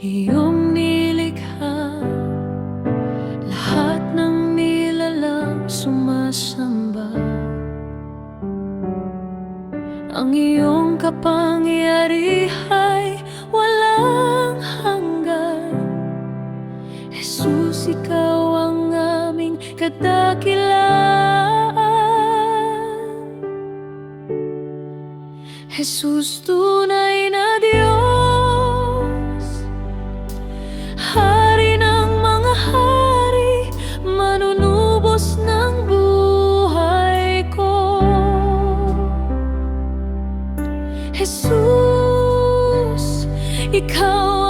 Iyong nilikha Lahat ng nilalang sumasamba. Ang iyong kapangyarihan walang hanggan. Jesus, ikaw ang aming kadakilaan. Jesus, tunay Ikaw ang